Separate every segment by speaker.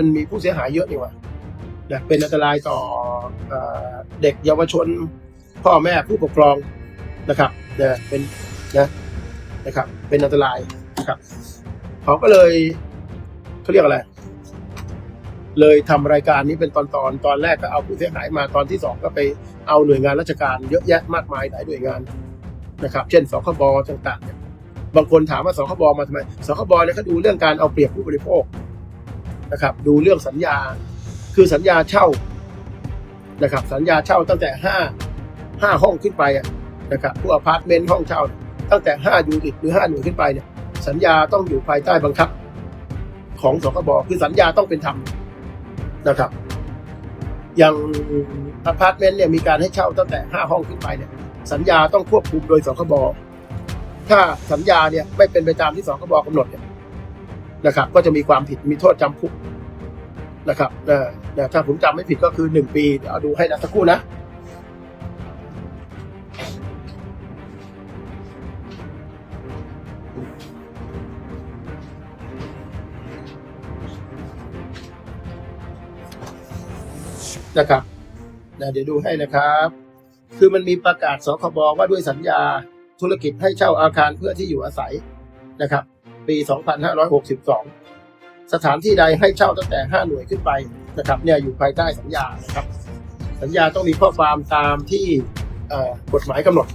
Speaker 1: มันมีผู้เสียหายเยอะนี่หว่านะเป็นอันตรายต่อเด็กเยาวชน พ่อแม่ผู้ปกครองนะครับนะเป็นนะนะครับ เป็นอันตรายนะครับเขาก็เลยเขาเรียกอะไร เลยทำรายการนี้เป็นตอนตอนตอนแรกก็เอาผู้เสียหายมาตอนที่สองก็ไปเอาหน่วยงานราชการเยอะแยะมากมายหลายหน่วยงานนะครับ เช่นสคบต่างๆเนี่ยบางคนถามว่าสคบมาทำไมสคบเนี่ยเขาดูเรื่องการเอาเปรียบผู้บริโภค นะครับ ดูเรื่องสัญญาคือสัญญาเช่านะครับ สัญญาเช่าตั้งแต่ห้าห้าห้องขึ้นไปนะครับผู้อพาร์ตเมนต์ห้องเช่า ตั้งแต่ห้ายูนิตหรือห้าหน่วยขึ้นไปเนี่ยสัญญาต้องอยู่ภายใต้บังคับ ของสคบคือสัญญาต้องเป็นธรรมนะครับ อย่างอพาร์ตเมนต์เนี่ยมีการให้เช่าตั้งแต่ห้าห้องขึ้นไปเนี่ยสัญญาต้องควบคุมโดยสคบถ้าสัญญาเนี่ยไม่เป็นไปตามที่สคบกำหนดเนี่ย นะครับ ก็จะมีความผิดมีโทษจำคุกนะครับเอ่อเอ่อถ้าผมจำไม่ผิดก็คือหนึ่งปีเดี๋ยวเอาดูให้นะสักครู่นะนะครับนะเดี๋ยวดูให้นะครับ คือมันมีประกาศสคบว่าด้วยสัญญาธุรกิจให้เช่าอาคารเพื่อที่อยู่อาศัยนะครับ ปี 2562 สถานที่ใดให้เช่าตั้งแต่ 5 หน่วยขึ้นไปนะครับเนี่ยอยู่ภายใต้สัญญานะครับ สัญญาต้องมีข้อความตามที่กฎหมายกำหนด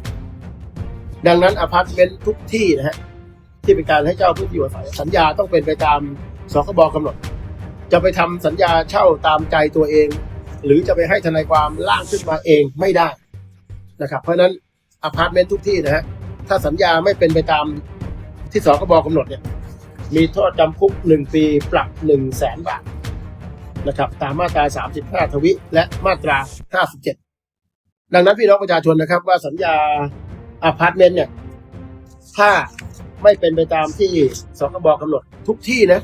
Speaker 1: ดังนั้นอพาร์ตเมนต์ทุกที่นะฮะที่เป็นการให้เช่าเพื่อที่อยู่อาศัยสัญญาต้องเป็นไปตามสคบกำหนด จะไปทำสัญญาเช่าตามใจตัวเอง หรือจะไปให้ทนายความร่างขึ้นมาเองไม่ได้นะครับ เพราะฉะนั้นอพาร์ตเมนต์ทุกที่นะฮะถ้าสัญญาไม่เป็นไปตาม ที่สคบกำหนดเนี่ยมีโทษจำคุกหนึ่งปีปรับหนึ่งแสนบาทนะครับตามมาตราสามสิบห้าทวิ และมาตราห้าสิบเจ็ดดังนั้นพี่น้องประชาชนนะครับ ว่าสัญญาอพาร์ตเมนต์เนี่ยถ้าไม่เป็นไปตามที่สคบกำหนดทุกที่นะ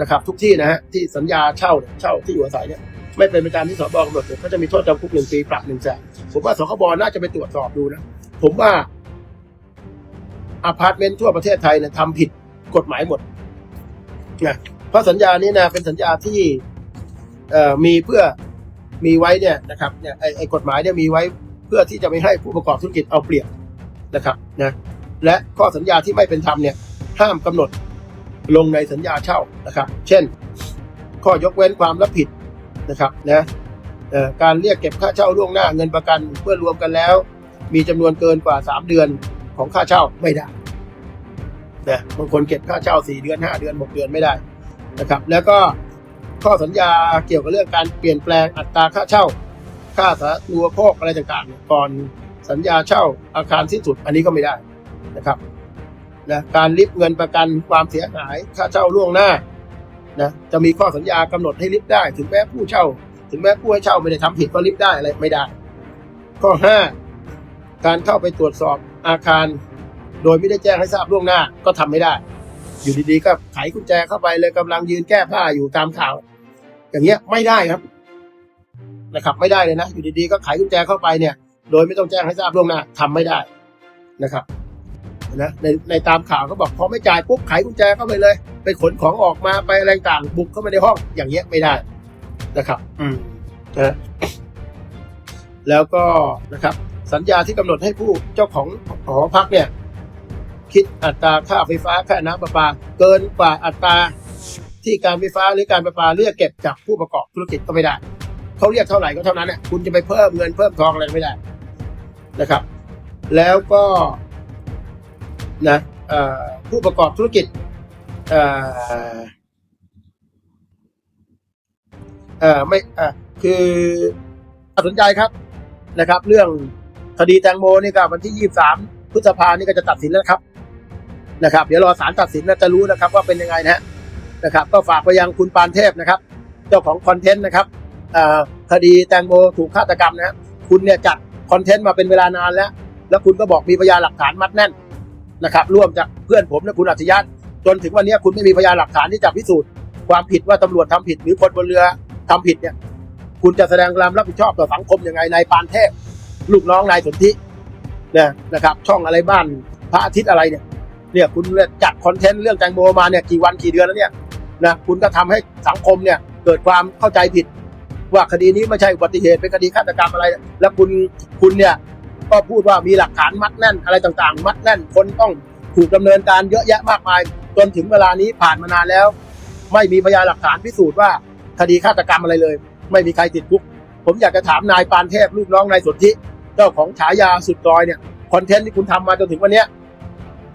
Speaker 1: นะครับทุกที่นะฮะที่สัญญาเช่าเนี่ยเช่าที่อยู่อาศัยเนี่ยไม่เป็นไปตามที่สบกำหนดเนี่ยก็จะมีโทษจำคุกหนึ่งปีปรับหนึ่งแสนผมว่าสคบน่าจะไปตรวจสอบดูนะผมว่า อพาร์ตเมนต์ทั่วประเทศไทยเนี่ยทำผิดกฎหมายหมดนะเพราะสัญญานี้นะเป็นสัญญาที่มีเพื่อมีไว้เนี่ยนะครับเนี่ยไอ้ไอกฎหมายเนี่ยมีไว้เพื่อที่จะไม่ให้ผู้ประกอบธุรกิจเอาเปรียบนะครับนะและข้อสัญญาที่ไม่เป็นธรรมเนี่ยห้ามกำหนดลงในสัญญาเช่านะครับ เช่น ข้อยกเว้นความรับผิดนะครับนะการเรียกเก็บค่าเช่าล่วงหน้าเงินประกันเพื่อรวมกันแล้ว มีจำนวนเกินกว่า 3 เดือน ของค่าเช่าไม่ได้นะบางคนเก็บค่าเช่า4เดือน5เดือน6เดือนไม่ได้นะครับ แล้วก็ข้อสัญญาเกี่ยวกับเรื่องการเปลี่ยนแปลงอัตราค่าเช่า ค่าสาธารณูปโภคอะไรต่างๆ ก่อนสัญญาเช่าอาคารสิ้นสุดอันนี้ก็ไม่ได้นะครับนะการริบเงินประกันความเสียหายค่าเช่าล่วงหน้านะจะมีข้อสัญญากำหนดให้ลิฟต์ได้ ถึงแม้ผู้เช่า ถึงแม้ผู้ให้เช่าไม่ได้ทำผิดก็ลิฟต์ได้อะไรไม่ได้ ข้อห้าการเข้าไปตรวจสอบ อาคาร โดยไม่ได้แจ้งให้ทราบล่วงหน้าก็ทำไม่ได้ อยู่ดีๆก็ไขกุญแจเข้าไปเลยกำลังยืนแก้ผ้าอยู่ตามข่าว อย่างเงี้ยไม่ได้ครับนะครับ ไม่ได้เลยนะ อยู่ดีๆก็ไขกุญแจเข้าไปเนี่ย โดยไม่ต้องแจ้งให้ทราบล่วงหน้าทำไม่ได้นะครับนะในในตามข่าวก็บอกพอไม่จ่ายปุ๊บไขกุญแจเข้าไปเลย ไปขนของออกมาไปอะไรต่างบุกเข้ามาในห้องอย่างเงี้ยไม่ได้นะครับ อืมนะแล้วก็นะครับ สัญญาที่กำหนดให้ผู้เจ้าของหอพักเนี่ยคิดอัตราค่าไฟฟ้าค่าน้ำประปา เกินกว่าอัตราที่การไฟฟ้าหรือการประปาเรียกเก็บจากผู้ประกอบธุรกิจก็ไม่ได้เขาเรียกเท่าไหร่ก็เท่านั้นเนี่ยคุณจะไปเพิ่มเงินเพิ่มทองอะไรไม่ได้นะครับ แล้วก็นะผู้ประกอบธุรกิจเออไม่อ่อคือน่าสนใจครับนะครับ เรื่อง คดีแตงโมนี่ก็วันที่ 23 พฤษภานี่ก็จะตัดสินแล้วครับนะครับ เดี๋ยวรอศาลตัดสินแล้วจะรู้นะครับว่าเป็นยังไงนะฮะนะครับ ก็ฝากไปยังคุณปานเทพนะครับ เจ้าของคอนเทนต์นะครับคดีแตงโมถูกฆาตกรรมนะฮะคุณเนี่ยจัดคอนเทนต์มาเป็นเวลานานแล้ว แล้วคุณก็บอกมีพยานหลักฐานมัดแน่นนะครับ ร่วมจากเพื่อนผมและคุณอัจฉริยะจนถึงวันนี้คุณไม่มีพยานหลักฐานที่จะพิสูจน์ความผิดว่าตำรวจทำผิดหรือคนบนเรือทำผิดเนี่ย คุณจะแสดงความรับผิดชอบต่อสังคมยังไงนายปานเทพ ลูกน้องนายสนธิเนี่ยนะครับ ช่องอะไรบ้านพระอาทิตย์อะไรเนี่ยเนี่ยคุณจัดคอนเทนต์เรื่องแตงโมมาเนี่ยกี่วันกี่เดือนแล้วเนี่ยนะคุณก็ทำให้สังคมเนี่ยเกิดความเข้าใจผิด ว่าคดีนี้ไม่ใช่อุบัติเหตุเป็นคดีฆาตกรรมอะไร แล้วคุณคุณเนี่ยก็พูดว่ามีหลักฐานมัดแน่นอะไรต่างๆ มัดแน่นคนต้องถูกดำเนินการเยอะแยะมากมาย จนถึงเวลานี้ผ่านมานานแล้ว ไม่มีพยานหลักฐานพิสูจน์ว่าคดีฆาตกรรมอะไรเลย ไม่มีใครติดคุก ผมอยากจะถามนายปานเทพลูกน้องนายสนธิเจ้าของฉายาสุดซอยเนี่ยคอนเทนต์ที่คุณทำมาจนถึงวันนี้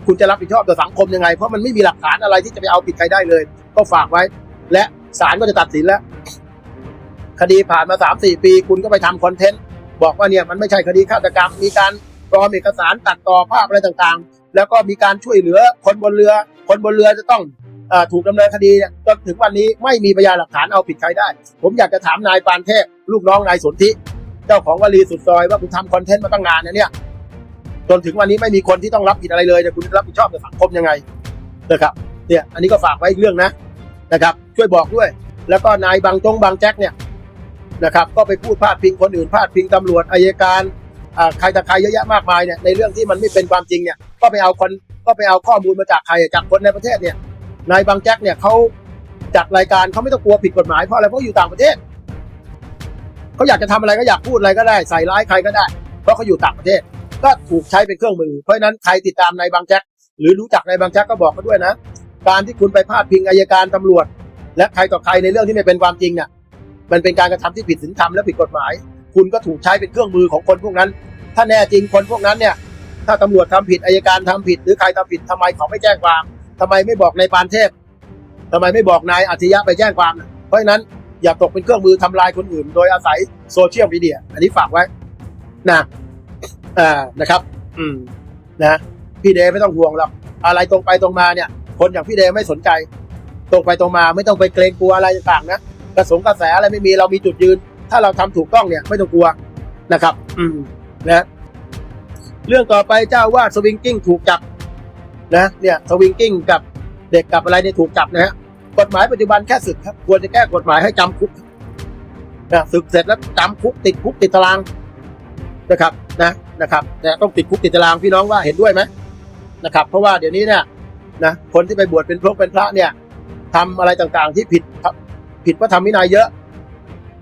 Speaker 1: คุณจะรับผิดชอบต่อสังคมยังไง เพราะมันไม่มีหลักฐานอะไรที่จะไปเอาผิดใครได้เลย ก็ฝากไว้ และศาลก็จะตัดสินแล้ว คดีผ่านมาสามสี่ปี คุณก็ไปทำคอนเทนต์บอกว่าเนี่ยมันไม่ใช่คดีฆาตกรรม มีการปลอมเอกสารตัดต่อภาพอะไรต่างๆ แล้วก็มีการช่วยเหลือคนบนเรือ คนบนเรือจะต้อง ถูกดำเนินคดีจนถึงวันนี้ไม่มีพยานหลักฐานเอาผิดใครได้ ผมอยากจะถามนายปานเทพลูกน้องนายสนธิเจ้าของวลีสุดซอยว่าคุณทำคอนเทนต์มาตั้งนานนะเนี่ยจนถึงวันนี้ไม่มีคนที่ต้องรับผิดอะไรเลยแต่คุณรับผิดชอบต่อสังคมยังไงนะครับเนี่ยอันนี้ก็ฝากไว้อีกเรื่องนะนะครับ ช่วยบอกด้วย แล้วก็นายบางจงบางแจ็คเนี่ยนะครับก็ไปพูดพาดพิงคนอื่นพาดพิงตำรวจอายการใครต่ใครเยอะแยะมากมายเนี่ยในเรื่องที่มันไม่เป็นความจริงเนี่ยก็ไปเอาคนก็ไปเอาข้อมูลมาจากใครจากคนในประเทศเนี่ย นายบางแจ็คเนี่ยเขาจัดรายการเขาไม่ต้องกลัวผิดกฎหมายเพราะอะไรเพราะอยู่ต่างประเทศเขาอยากจะทำอะไรก็อยากพูดอะไรก็ได้ใส่ร้ายใครก็ได้ เพราะเขาอยู่ต่างประเทศ ก็ถูกใช้เป็นเครื่องมือ เพราะฉะนั้นใครติดตามนายบางแจ็คหรือรู้จักนายบางแจ็คก็บอกเขาด้วยนะ การที่คุณไปพาดพิงอายการตำรวจ และใครต่อใครในเรื่องที่ไม่เป็นความจริงเนี่ยมันเป็นการกระทำที่ผิดศีลธรรมและผิดกฎหมาย คุณก็ถูกใช้เป็นเครื่องมือของคนพวกนั้น ถ้าแน่จริงคนพวกนั้นเนี่ยถ้าตำรวจทำผิดอายการทำผิด หรือใครทำผิดทำไมเขาไม่แจ้งความ ทำไมไม่บอกนายปานเทพทำไมไม่บอกนายอัจฉริยะไปแจ้งความ เพราะฉะนั้นอย่าตกเป็นเครื่องมือทำลายคนอื่น โดยอาศัยโซเชียลมีเดีย อันนี้ฝากไว้นะอ่านะครับ อืมนะพี่เดย์ไม่ต้องห่วงหรอกอะไรตรงไปตรงมาเนี่ย คนอย่างพี่เดย์ไม่สนใจ ตรงไปตรงมาไม่ต้องไปเกรงกลัวอะไรต่างๆนะกระสงกระแสอะไรไม่มีเรามีจุดยืน ถ้าเราทำถูกต้องเนี่ยไม่ต้องกลัวนะครับ อืมนะเรื่องต่อไปเจ้าว่าสวิงกิ้งถูกจับ นะเนี่ยสวิงกิ้งกับเด็กกับอะไรเนี่ยถูกจับนะฮะกฎหมายปัจจุบันแค่ศึกครับควรจะแก้กฎหมายให้จำคุกนะศึกเสร็จแล้วจำคุกติดคุกติดตารางนะครับนะนะครับนะต้องติดคุกติดตารางพี่น้องว่าเห็นด้วยไหมนะครับ เพราะว่าเดี๋ยวนี้เนี่ยนะคนที่ไปบวชเป็นพระเป็นพระเนี่ยทำอะไรต่างๆที่ผิดผิดพระธรรมวินัยเยอะ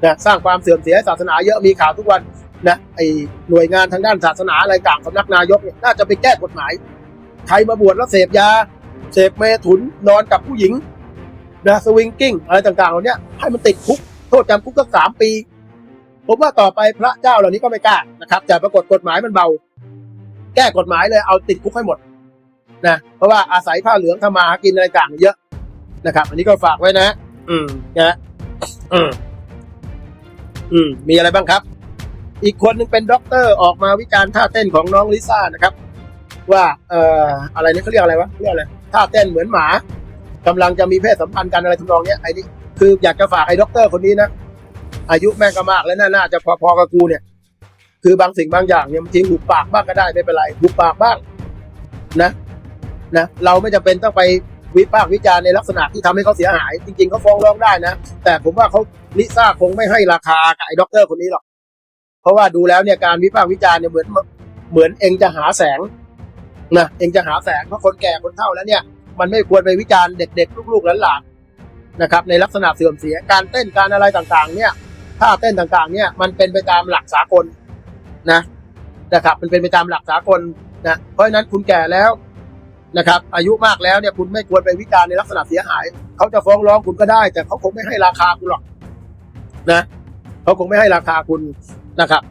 Speaker 1: นะสร้างความเสื่อมเสียศาสนาเยอะมีข่าวทุกวันนะไอหน่วยงานทางด้านศาสนาอะไรต่างสำนักนายกเนี่ยน่าจะไปแก้กฎหมาย ใครมาบวชแล้วเสพยา เสพเมถุนนอนกับผู้หญิงนะสวิงกิ้งอะไรต่างๆเหล่านี้ให้มันติดคุกโทษจำคุกตั้งสามปี ผมว่าต่อไปพระเจ้าเหล่านี้ก็ไม่กล้านะครับ แต่ปรากฏกฎหมายมันเบา แก้กฎหมายเลยเอาติดคุกให้หมดนะเพราะว่าอาศัยผ้าเหลืองทำมาหากินอะไรต่างเยอะนะครับ อันนี้ก็ฝากไว้นะ อืมนะอืมอืมมีอะไรบ้างครับ อีกคนหนึงเป็นด็อกเตอร์ออกมาวิจารณ์ท่าเต้นของน้องลิซ่านะครับ ว่าเอ่ออะไรนี่เขาเรียกอะไรวะเรียกอะไรท่าเต้นเหมือนหมากำลังจะมีเพศสัมพันธ์กันอะไรทำนองเนี้ยไอ้นี่คืออยากจะฝากไอ้ด็อกเตอร์คนนี้นะอายุแม่งก็มากแล้วน่านาจะพอๆกับกูเนี่ย คือบางสิ่งบางอย่างเนี่ยบางทีหุบปากบ้างก็ได้ไม่เป็นไรหุบปากบ้างนะนะเราไม่จำเป็นต้องไปวิพากษ์วิจารณ์ในลักษณะที่ทำให้เขาเสียหาย จริงๆเขาฟ้องร้องได้นะ แต่ผมว่าเขาลิซ่าคงไม่ให้ราคากับไอ้ด็อกเตอร์คนนี้หรอกเพราะว่าดูแล้วเนี่ยการวิพากษ์วิจารณ์เนี่ยเหมือนเหมือนเองจะหาแสง นะเองจะหาแสงเพราะคนแก่คนเฒ่าแล้วเนี่ย มันไม่ควรไปวิจารณ์เด็กๆลูกๆหลานๆนะครับ ในลักษณะเสื่อมเสียการเต้นการอะไรต่างๆ เนี่ยท่าเต้นต่างๆ เนี่ยมันเป็นไปตามหลักสากลนะนะครับ มันเป็นไปตามหลักสากลนะเพราะฉะนั้นคุณแก่แล้วนะครับ อายุมากแล้วเนี่ยคุณไม่ควรไปวิจารณ์ในลักษณะเสียหาย เขาจะฟ้องร้องคุณก็ได้ แต่เขาคงไม่ให้ราคาคุณหรอกนะเขาคงไม่ให้ราคาคุณนะครับ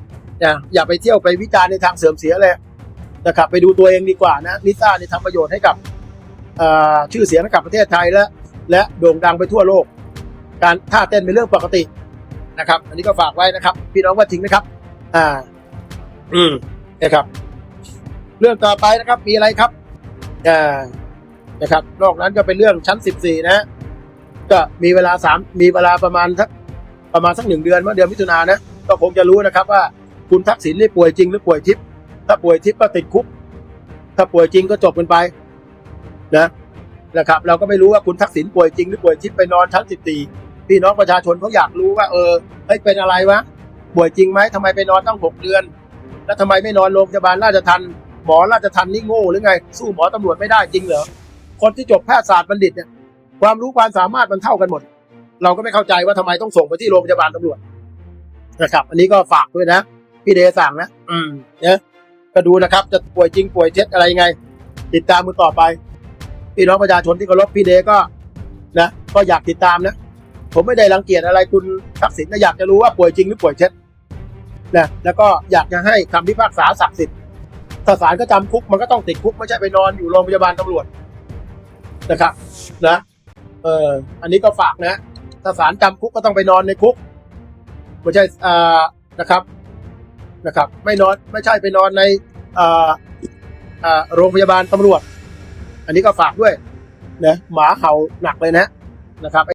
Speaker 1: อย่าอย่าไปเที่ยวไปวิจารณ์ในทางเสื่อมเสียเลย นะครับไปดูตัวเองดีกว่านะลิซ่านี่ทำประโยชน์ให้กับเอ่อชื่อเสียงให้กับประเทศไทยและและโด่งดังไปทั่วโลก การท่าเต้นเป็นเรื่องปกตินะครับ อันนี้ก็ฝากไว้นะครับ พี่น้องว่าจริงไหมครับ อ่า อืมนะครับ เรื่องต่อไปนะครับ มีอะไรครับอ่านะครับ นอกนั้นก็เป็นเรื่องชั้นสิบสี่นะ ก็มีเวลาสามมีเวลาประมาณสักประมาณสักหนึ่งเดือนเมื่อเดือนมิถุนายนนะก็คงจะรู้นะครับว่าคุณทักษิณนี่ป่วยจริงหรือป่วยทิพย์ ถ้าป่วยทิพย์ก็ติดคุก ถ้าป่วยจริงก็จบกันไป นะนะครับ เราก็ไม่รู้ว่าคุณทักษิณป่วยจริงหรือป่วยทิพย์ไปนอนชั้นสิบสี่พี่น้องประชาชนเขาอยากรู้ว่า เออเฮ้ยเป็นอะไรวะป่วยจริงไหมทำไมไปนอนตั้งหกเดือน แล้วทำไมไม่นอนโรงพยาบาลราชทันหมอราชทันนี่โง่หรือไง สู้หมอตำรวจไม่ได้จริงเหรอคนที่จบแพทยศาสตร์บัณฑิตเนี่ยความรู้ความสามารถมันเท่ากันหมด เราก็ไม่เข้าใจว่าทำไมต้องส่งไปที่โรงพยาบาลตำรวจนะครับ อันนี้ก็ฝากด้วยนะ พี่เดชสั่งนะ อืมเนี่ย ก็ดูนะครับ จะป่วยจริงป่วยเท็จอะไรยังไง ติดตามมือต่อไปพี่น้องประชาชนที่เคารพพี่เดก็นะก็อยากติดตามนะ ผมไม่ได้รังเกียจอะไรคุณทักษิณนะอยากจะรู้ว่าป่วยจริงหรือป่วยเท็จนะแล้วก็อยากจะให้คำพิพากษาศักดิ์สิทธิ์ถ้าศาลก็จำคุกมันก็ต้องติดคุกไม่ใช่ไปนอนอยู่โรงพยาบาลตำรวจนะครับนะเอออันนี้ก็ฝากนะถ้าศาลจำคุกก็ต้องไปนอนในคุกไม่ใช่อ่านะครับ นะครับ ไม่นอนไม่ใช่ไปนอนในโรงพยาบาลตำรวจ อันนี้ก็ฝากด้วยนะหมาเห่าหนักเลยนะนะครับ